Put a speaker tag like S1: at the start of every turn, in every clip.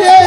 S1: রে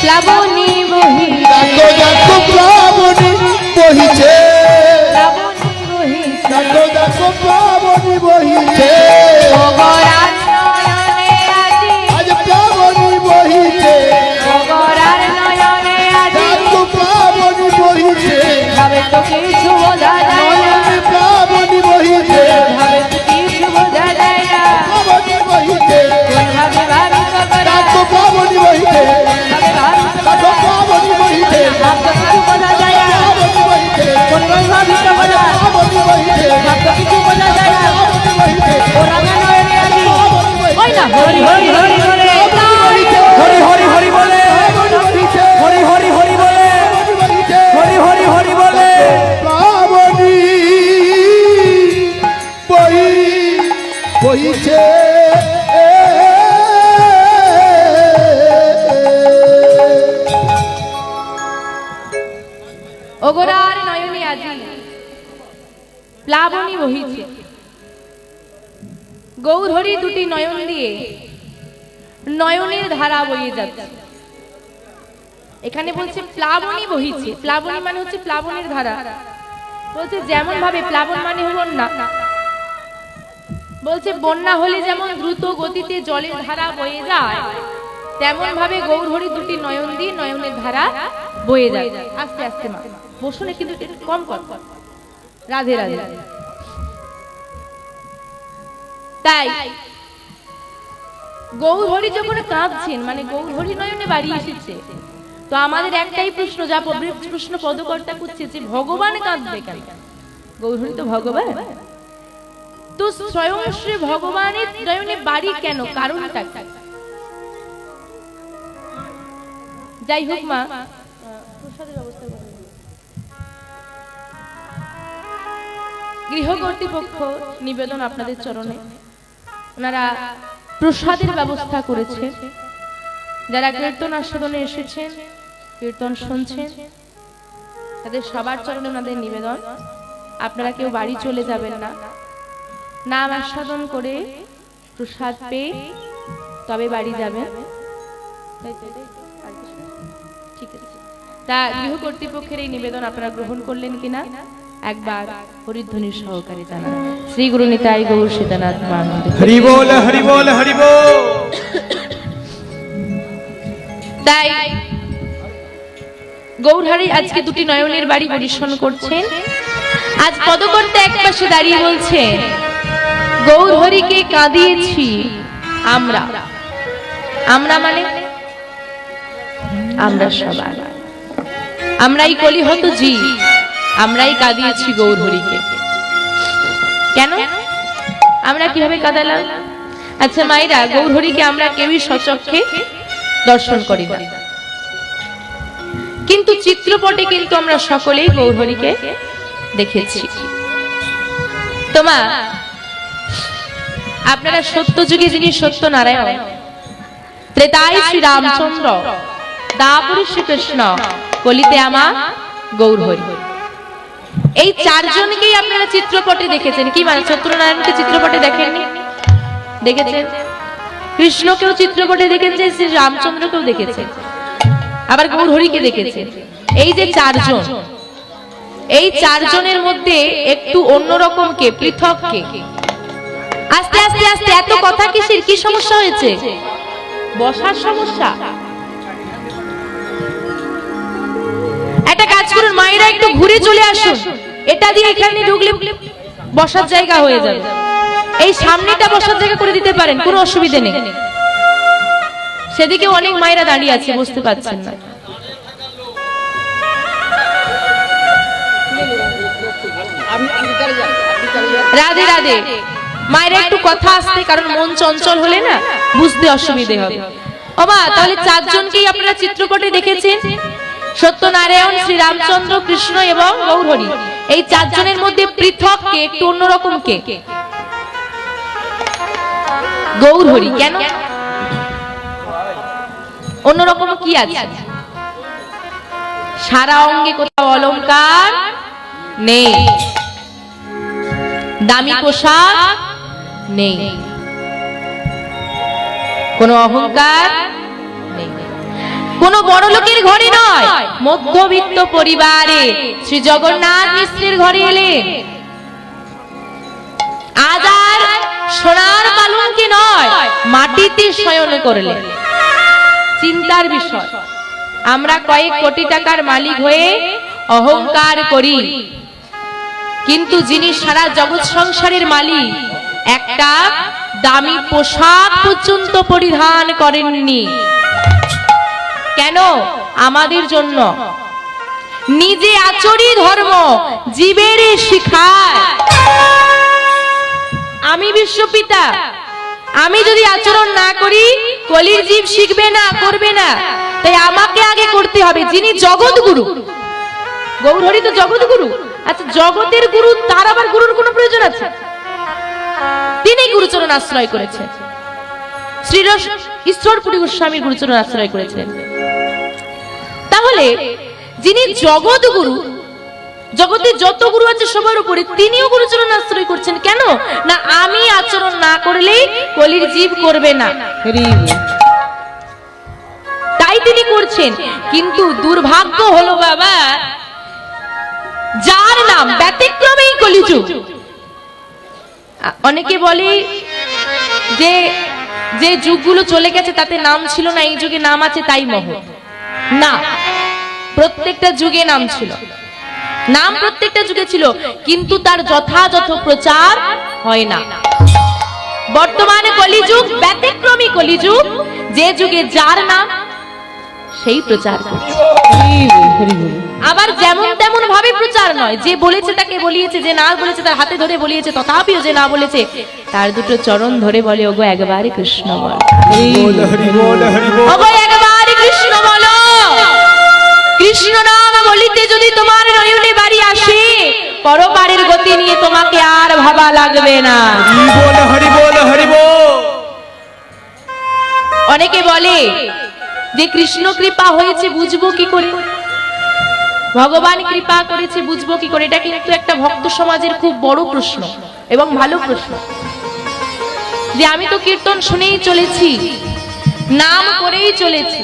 S2: প্লাবনী বহি
S1: দেখো দেখো প্লাবনী বহিছে দেখো দেখো প্লাবনী বহিছে
S2: আজি।
S1: প্লাবনী বহিছে দেখো প্লাবনী বহিছে
S2: ভাবে তো কিছু বোঝা যায়
S1: প্লাবনী বহিছে
S2: কবরা
S1: দেখো প্লাবনী বহিছে
S2: ভাবে ভাবি
S1: দেখো
S2: কবরা
S1: প্লাবনী বহিছে
S2: ভাব তো কিছু বোঝা যায় না
S1: প্লাবনী বহিছে
S2: কোন কোন ভাবি কবরা
S1: প্লাবনী বহিছে
S2: ভাব তো কিছু বোঝা যায় না
S1: প্লাবনী বহিছে
S2: ওরা নয়নে দিয়ে নয়নের ধারা বয়ে যাচ্ছে। এখানে বলছে প্লাবনী বহিছে। প্লাবনী মানে হচ্ছে প্লাবনের ধারা। বলছে যেমন ভাবে, প্লাবন মানে বন্যা বলছে বন্যা হলে যেমন দ্রুত গতিতে জলের ধারা বয়ে যায়, তেমন ভাবে গৌরহরি দুটি নয়ন দিয়ে নয়নের ধারা বয়ে যায়। আস্তে আস্তে মা। বসুনে কিন্তু কম কর। রাধে রাধে। তাই গৌরহরি যখন কাঁদছেন মানে গৌরহরি নয়নে বাড়ি এসেছে, তো আমাদের একটাই প্রশ্ন, যা প্রশ্ন পদকর্তা করছে যে ভগবান কাঁদবে কেন? গৌরহরি তো ভগবান। তো স্বয়ং শ্রী ভগবানের নয়নে বাড়ি কেন? কারণটা যাই হোক মা। গৃহ কর্তৃপক্ষ নিবেদন আপনাদের চরণে। ওনারা প্রসাদের ব্যবস্থা করেছে। যারা কীর্তন আস্বাদনে এসেছেন কীর্তন শুনছেন তাদের সবার চরণে ওনাদের নিবেদন। আপনারা কেউ বাড়ি চলে যাবেন না। নাম আস্বাদন করে প্রসাদ পেয়ে তবে বাড়ি যাবেন? ঠিক আছে। তা গৃহ কর্তৃপক্ষের এই নিবেদন আপনারা গ্রহণ করলেন কিনা? একবার হরিধ্বনি সহকারে জানান। শ্রী গুরু নিতাই গৌর সীতানাথ মানন্দ
S3: হরি বল হরি বল হরি বল।
S2: তাই গৌরহারি আজকে দুটি নয়নের বাড়ি পরিশ্রম করছেন। আজ পদকর্তা এক পাশে দাঁড়িয়ে বলছে গৌরহরিকে কাঁদিয়েছি আমরা। আমরা মানে? আমরা সবাই। আমরাই কলিহত জি। আমরাই কাঁদিয়েছি গৌরহরিকে। কেন? আমরা কীভাবে কাঁদালাম? আচ্ছা মাইরা গৌরহরিকে আমরা কেউই সচক্ষে দর্শন করি না। কিন্তু চিত্রপটে কিন্তু আমরা সকলেই গৌরহরিকে দেখেছি। তোমা আপনারা সত্য যুগে যিনি সত্য নারায়ণ ত্রেতায় শ্রী রামচন্দ্র দাপুরী শ্রীকৃষ্ণ কলিতে আমা গৌরহরি। এই চারজনকেই আপনারা চিত্রপটে দেখেছেন। কি মানে সত্যনারায়ণকে চিত্রপটে দেখেননি? দেখেছেন? কৃষ্ণকেও চিত্রপটে দেখেছে শ্রী রামচন্দ্রকেও দেখেছে আবার গৌরহরিকে দেখেছে এই যে চারজন, এই চারজনের মধ্যে একটু অন্যরকম কে, পৃথক কে? আস্তে আস্তে আস্তে, এত কথা কিসের? কি সমস্যা হয়েছে? বসার সমস্যা? একটা কাজ করুন, মায়েরা একটু ঘুরে চলে আসুন। এটা দিয়ে এখানে ঢুকলে বসার জায়গা হয়ে যাবে। এই সামনেটা বসার জায়গা করে দিতে পারেন, কোনো অসুবিধে নেই। সেদিকে অনেক মায়েরা দাঁড়িয়ে আছে, বুঝতে পারছেন না। রাধে রাধে। মায়েরা একটু কথা আসতে, কারণ মন চঞ্চল হলে না বুঝতে অসুবিধে হবে। ওমা, তাহলে চারজনকেই আপনারা চিত্রপটে দেখেছেন? সত্যনারায়ণ শ্রী রামচন্দ্র কৃষ্ণ এবং গৌরহরি। এই চারজনের মধ্যে পৃথক কে? একটু অন্যরকম কে? গৌরহরি, কেন? অন্যরকম কি আছে? সারা অঙ্গে কোথাও অলংকার নেই। দামি পোশাক নেই। কোনো অহংকার কোনো বড় লোকের ঘরে নয়। মধ্যবিত্ত পরিবারে শ্রী জগন্নাথ মিশ্রের ঘরে এলেন আজ সোনার পালঙ্কে নয়, মাটিতে শয়ন করলেন চিন্তার বিষয়, আমরা কয়েক কোটি টাকার মালিক হয়ে অহংকার করি। কিন্তু যিনি সারা জগৎ সংসারের মালিক, একটা দামি পোশাক পর্যন্ত পরিধান করেননি। কেন? আমাদের জন্য। নিজে আচরি ধর্ম জীবের আমি বিশ্বপিতা। আমি যদি আচরণ না করি, কলির জীব শিখবে না, করবে না। তাই আমাকে আগে করতে হবে, যিনি জগৎ গুরু গৌরহরি তো জগৎ গুরু আচ্ছা জগতের গুরু, তার আবার গুরুর কোনো প্রয়োজন আছে? তিনি গুরুচরণ আশ্রয় করেছেন। শ্রীরস ঈশ্বরপুরী গোস্বামীর গুরুচরণ আশ্রয় করেছেন। তাহলে যিনি জগৎ গুরু জগতে যত গুরু আছে সবার উপরে তিনিও গুরুচরণ আশ্রয় করছেন। কেন? না আমি আচরণ না করলেই কলির জীব করবে না। তাই তিনি করছেন। কিন্তু দুর্ভাগ্য হলো বাবা যার নাম ব্যতিক্রমেই কলিযুগ। অনেকে বলে যে যে যুগগুলো চলে গেছে তাতে নাম ছিল না এই যুগে নাম আছে তাই মহ। না। প্রত্যেকটা যুগে নাম ছিল। নাম প্রত্যেকটা যুগে ছিল কিন্তু তার যথাযথ প্রচার হয় না। বর্তমানে কলিযুগ ব্যতিক্রমী কলিযুগ যে যুগে যার নাম সেই প্রচার আবার যেমন তেমন ভাবে প্রচার নয় যে বলেছে তাকে বলিয়েছে যে না বলেছে তার হাতে ধরে বলিয়েছে তথাপিও যে না বলেছে তার দুটো চরণ ধরে বলে ওগো একবারে কৃষ্ণ বল। ওগো কৃষ্ণ নাম বলিতে যদি তোমার নয়নে বাড়ি আসে পরপারের গতি নিয়ে তোমাকে আর ভাবা লাগবে না।
S3: বল হরি বল হরি বল।
S2: অনেকে বলে যে কৃষ্ণ কৃপা হয়েছে বুঝব কি করে? ভগবান কৃপা করেছে বুঝব কি করে? এটা কিন্তু একটা ভক্ত সমাজের খুব বড় প্রশ্ন এবং ভালো প্রশ্ন। যে আমি তো কীর্তন শুনেই চলেছি নাম করেই চলেছি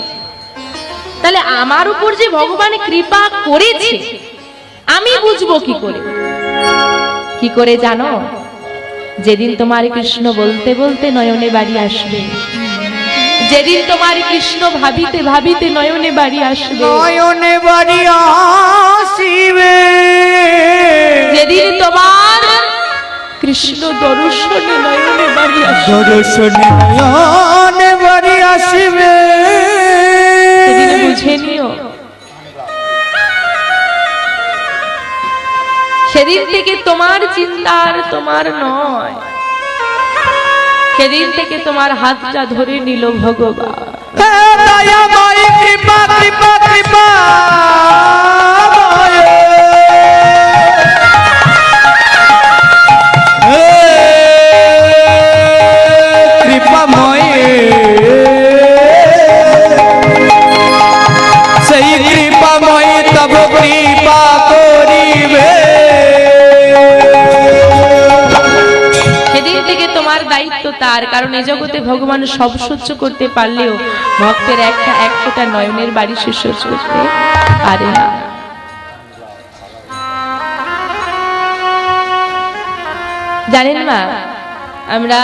S2: তাহলে আমার উপর যে ভগবান কৃপা করেছে আমি বুঝব কি করে? কি করে জানো? যেদিন তোমার কৃষ্ণ বলতে বলতে নয়নে বাড়ি আসবে যেদিন তোমার কৃষ্ণ ভাবিতে ভাবিতে নয়নে বাড়ি আসবে
S3: নয়নে বাড়ি আসিবে।
S2: যেদিন তোমার কৃষ্ণ দর্শনে নয়নে বাড়ি আসবে।
S3: দর্শনে নয়নে বাড়ি আসিবে।
S2: বুঝে নিও। সেদিন থেকে তোমার চিন্তা আর তোমার নয়। সেদিন থেকে তোমার হাতটা ধরে নিল ভগবান। তার কারণ এ জগতে ভগবান সব সহ্য করতে পারলেও ভক্তের একটা এক ফোঁটা নয়নের বাড়ি সে সহ্য করতে পারে না। জানেন মা, আমরা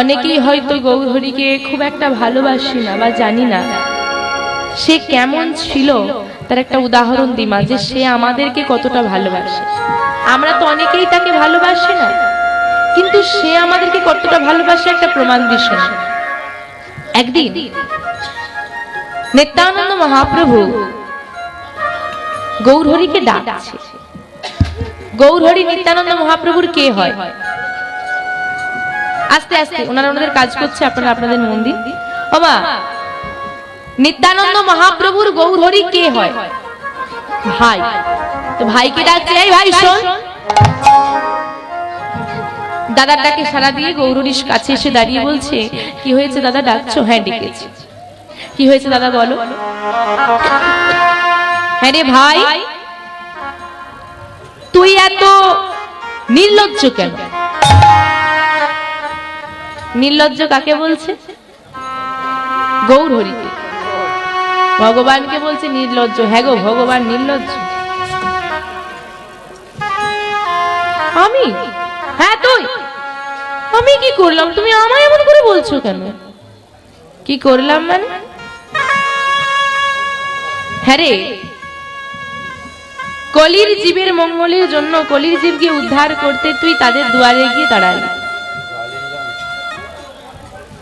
S2: অনেকেই হয়তো গৌরহরিকে খুব একটা ভালোবাসি না বা জানি না। সে কেমন ছিল, তার একটা উদাহরণ দিমা যে সে আমাদেরকে কতটা ভালোবাসে। আমরা তো অনেকেই তাকে ভালোবাসি না, কিন্তু সে আমাদেরকে কতটা ভালোবাসে একটা প্রমাণ দিশন একদিন নিত্যানন্দ মহাপ্রভু গৌরহরিকে ডাকছে। গৌরহরি নিত্যানন্দ মহাপ্রভুর কে হয়? আস্তে আস্তে, ওনারা ওনাদের কাজ করছে, আপনারা আপনাদের মন্দির বাবা, নিত্যানন্দ মহাপ্রভুর গৌরহরি কে হয়? ভাই। তো ভাইকে ডাকছে, এই ভাই, শোন। দাদার ডাকে সারা দিয়ে গৌরীর কাছে এসে দাঁড়িয়ে বলছে, কি হয়েছে দাদা? ডাকছো? হ্যাঁ ডেকেছি। কি হয়েছে দাদা, বলো? হ্যাঁ রে ভাই, তুই এত নির্লজ্জ কেন? নির্লজ্জ কাকে বলছে? গৌর হরিকে ভগবানকে বলছে নির্লজ্জ। হ্যাঁ গো, ভগবান নির্লজ্জ। আমি? হ্যাঁ তুই। আমি কি করলাম? তুমি আমায় এমন করে বলছো কেন? কি করলাম মানে? হ্যাঁ রে। কলির জীবের মঙ্গলের জন্য কলির জীবকে উদ্ধার করতে তুই তাদের দুয়ারে গিয়ে দাঁড়ালি।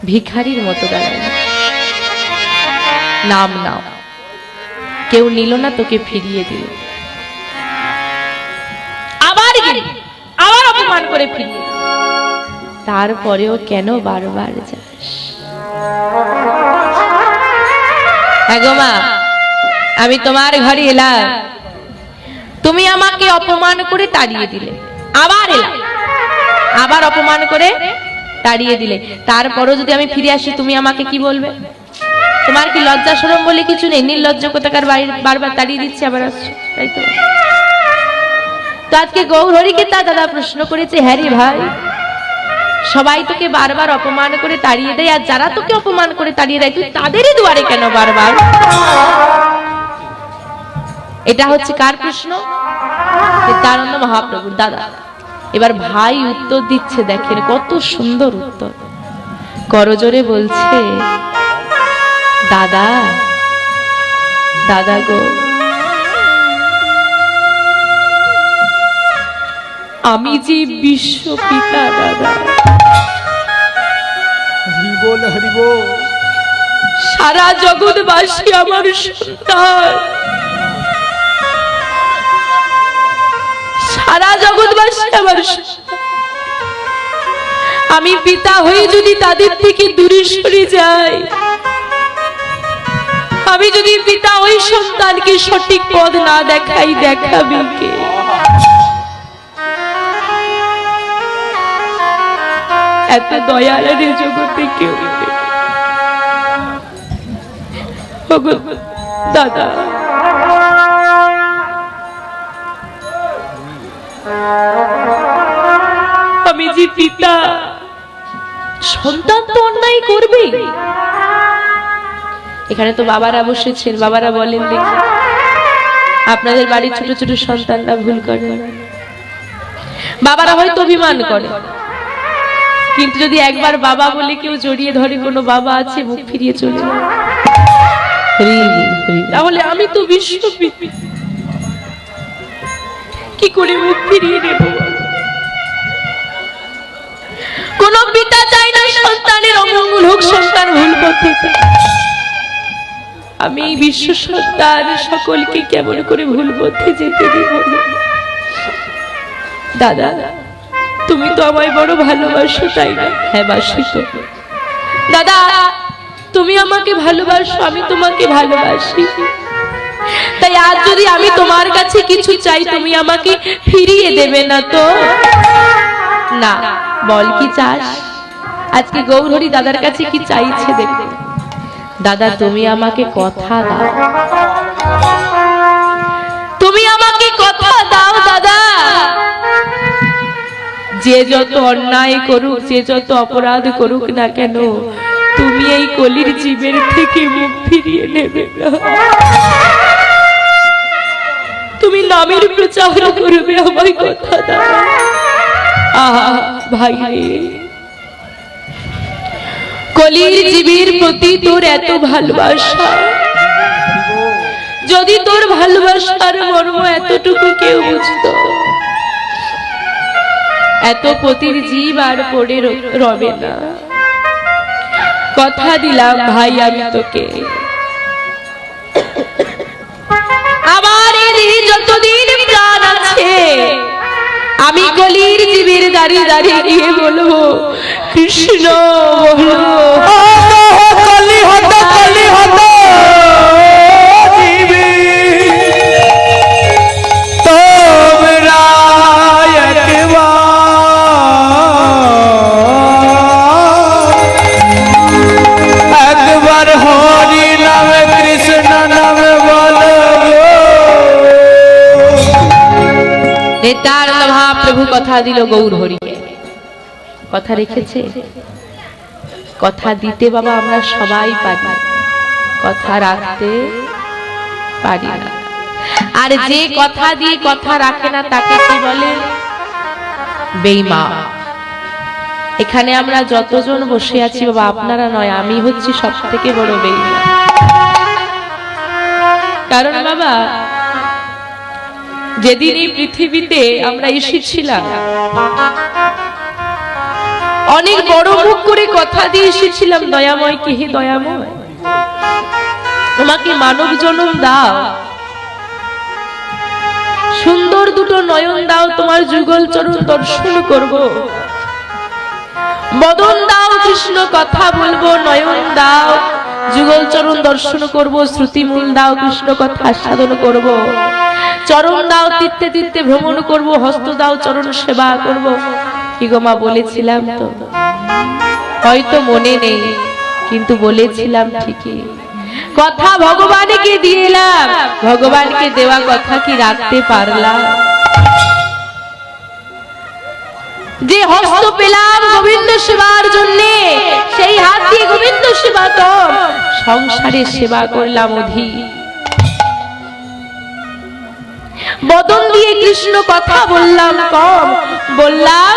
S2: ভিখারির মতো দাঁড়ালি। নাম নাও। কেউ নিল না তোকে ফিরিয়ে দিল। আবার আবার অপমান করে ফিরিয়ে। তারপরেও কেন বারবার যাস? হ্যাঁ মা, আমি তোমার ঘরে এলাম। তুমি আমাকে অপমান করে তাড়িয়ে দিলে। আবার এলাম। আবার অপমান করে তাড়িয়ে দিলে। তারপরও যদি আমি ফিরে আসি, তুমি আমাকে কি বলবে? তোমার কি লজ্জা সরম বলে কিছু নেই? নির্লজ্জ কোথাকার বারবার তাড়িয়ে দিচ্ছে, আবার তাই তো। তো আজকে গৌরহরিকে তা দাদা প্রশ্ন করেছে হ্যারি ভাই সবাই তোকে বারবার অপমান করে তাড়িয়ে দেয়, আর যারা তোকে অপমান করে তাড়িয়ে দেয়, তুই তাদেরই দুয়ারে কেন বারবার? এটা হচ্ছে কার প্রশ্ন? নিত্যানন্দ মহাপ্রভুর দাদা। এবার ভাই উত্তর দিচ্ছে, দেখেন কত সুন্দর উত্তর। করজোরে বলছে, দাদা দাদা গো আমি যে বিশ্ব পিতা দাদা। সারা জগৎবাসী আমার সন্তান। সারা জগৎবাসী আমার আমি পিতা হয়ে যদি তাদের থেকে দূরে সরে যাই আমি যদি পিতা ওই সন্তানকে সঠিক পথ না দেখাই দেখাবে কে? এত দয়াল জগতে কেউ দাদা। আমি যে পিতা, সন্তান তো অন্যায় করবে। এখানে তো বাবারা বসেছেন, বাবারা বলেন দেখি। আপনাদের বাড়ির ছোট ছোট সন্তানরা ভুল করে। বাবারা হয়তো অভিমান করে। কিন্তু যদি একবার বাবা বলে কেউ জড়িয়ে ধরে কোনো বাবা আছে, মুখ ফিরিয়ে চলে। তাহলে আমি তো বিশ্ব কি করে মুখ ফিরিয়ে নেব? কোন পিতা চায় না সন্তানের অমঙ্গল হোক, সন্তান ভুল পথে আমি বিশ্ব সন্তান সকলকে কেমন করে ভুল পথে যেতে দেব? দাদা তুমি তো আমায় বড় ভালোবাসো, তাই না? হ্যাঁ বাসি তো। দাদা, তুমি আমাকে ভালোবাসো, আমি তোমাকে ভালোবাসি। তাই আজ যদি আমি তোমার কাছে কিছু চাই, তুমি আমাকে ফিরিয়ে দেবে না তো? না, বল কি চাস? আজকে গৌরহরি দাদার কাছে কি চাইছে দেখতে? দাদা, তুমি আমাকে কথা দাও। যে যত অন্যায় করুক যে যত অপরাধ করুক না কেন, তুমি এই কলির জীবের থেকে মুখ ফিরিয়ে নেবে না। তুমি নামের প্রচার করবে আমায় কথা দাও। আহা ভাই কলির জীবের প্রতি তোর এত ভালোবাসা। যদি তোর ভালোবাসার মর্ম এতটুকু কেউ বুঝতো এত পতির জীব আর পড়ে রবে না। কথা দিলাম, ভাই, আমি তোকে। যতদিন প্রাণ আছে, আমি গলির জীবের দাঁড়িয়ে দাঁড়িয়ে গিয়ে বলব, কৃষ্ণ বলো। কথা দিল গৌর হরিকে। কথা রেখেছে? কথা দিতে বাবা আমরা সবাই পারি। কথা রাখতে পারি না। আর যে কথা দিয়ে কথা রাখে না, তাকে কি বলে? বেইমা। এখানে আমরা যতজন বসে আছি বাবা, আপনারা নয়, আমি হচ্ছি সব থেকে বড় বেইমা। কারণ বাবা যেদিন এই পৃথিবীতে আমরা এসেছিলাম অনেক বড় মুখ করে কথা দিয়ে এসেছিলাম, দয়াময় কে হে দয়াময়? তোমাকে মানব জনম দাও। সুন্দর দুটো নয়ন দাও, তোমার যুগল চরণ দর্শন করব। বদন দাও, কৃষ্ণ কথা বলব, নয়ন দাও। যুগল চরণ দর্শন করব, শ্রুতিমূল দাও, কৃষ্ণ কথা আস্বাদন করব। চরণ দাও তীর্থে তীর্থে ভ্রমণ করব, হস্ত দাও, চরণ সেবা করব। কি গো মা, বলেছিলাম তো। হয়তো মনে নেই, কিন্তু বলেছিলাম ঠিকই। কথা ভগবানকে দিয়েলাম ভগবানকে দেওয়া কথা কি রাখতে পারলাম? যে হস্ত পেলাম গোবিন্দ সেবার জন্য, সেই হাত দিয়ে গোবিন্দ সেবা তো সংসারে সেবা করলাম অধি বদন দিয়ে কৃষ্ণ কথা বললাম, কম। বললাম,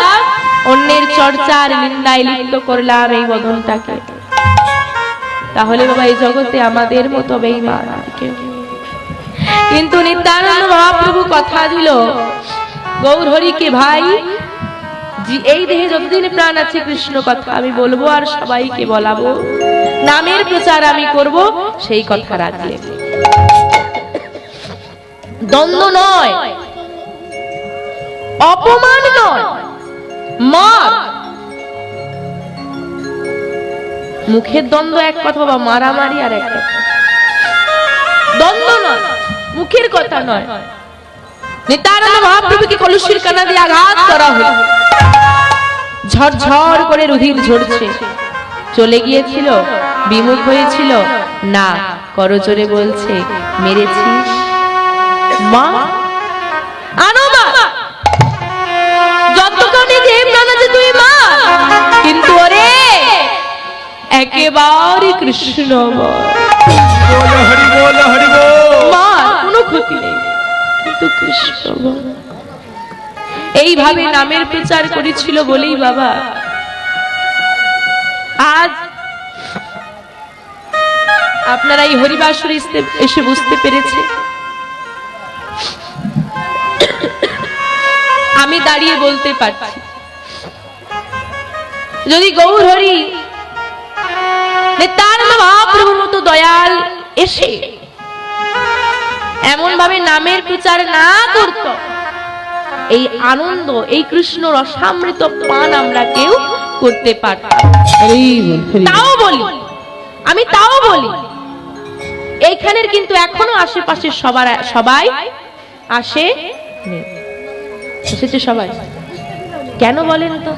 S2: অন্যের চর্চার নিন্দায় লিপ্ত করলাম এই বদনটাকে। তাহলে বাবা, এই জগতে আমাদের মতো বেইমান। কিন্তু নিত্যানন্দ মহাপ্রভু কথা দিল, গৌর হরিকে ভাই এই দেহে যতদিন প্রাণ আছে কৃষ্ণ কথা আমি বলব আর সবাইকে বলাবো। নামের প্রচার আমি করব, সেই কথা রাখলে দ্বন্দ্ব নয়। অপমান নয়। মার। মুখের দ্বন্দ্ব এক কথা বা মারামারি আর এক কথা। দ্বন্দ্ব নয়, মুখের কথা নয়। মহাপ্রভুকে কানা দিয়ে আঘাত করা হলো। ঝরঝর করে রুধির ঝরছে। চলে গিয়েছিল, বিমুখ হয়েছিল। না করজোরে বলছে, মেরেছিস? মা। আনো মা। যতক্ষণে যে প্রাণ আছে তুই মা। কিন্তু ওরে একেবারে কৃষ্ণ বল।
S3: হরি বল হরি বল।
S2: মা কোনো ক্ষতি নেই। কিন্তু কৃষ্ণ বল। এইভাবে নামের প্রচার করেছিল বলেই বাবা। আজ আপনারা এই হরিবাসরে এসে বুঝতে পেরেছে। দাঁড়িয়ে বলতে পারছি। যদি গৌর হরি নিত্যানন্দ মহাপ্রভুর মতো দয়াল এসে এমন ভাবে নামের প্রচার না করত এই আনন্দ এই কৃষ্ণ রসামৃত পান আমরা কেউ করতে পারতাম তাও বলি আমি তাও বলি এইখানের কিন্তু এখনও আশেপাশে সবার সবাই আসে এসেছে সবাই। কেন বলেন তো?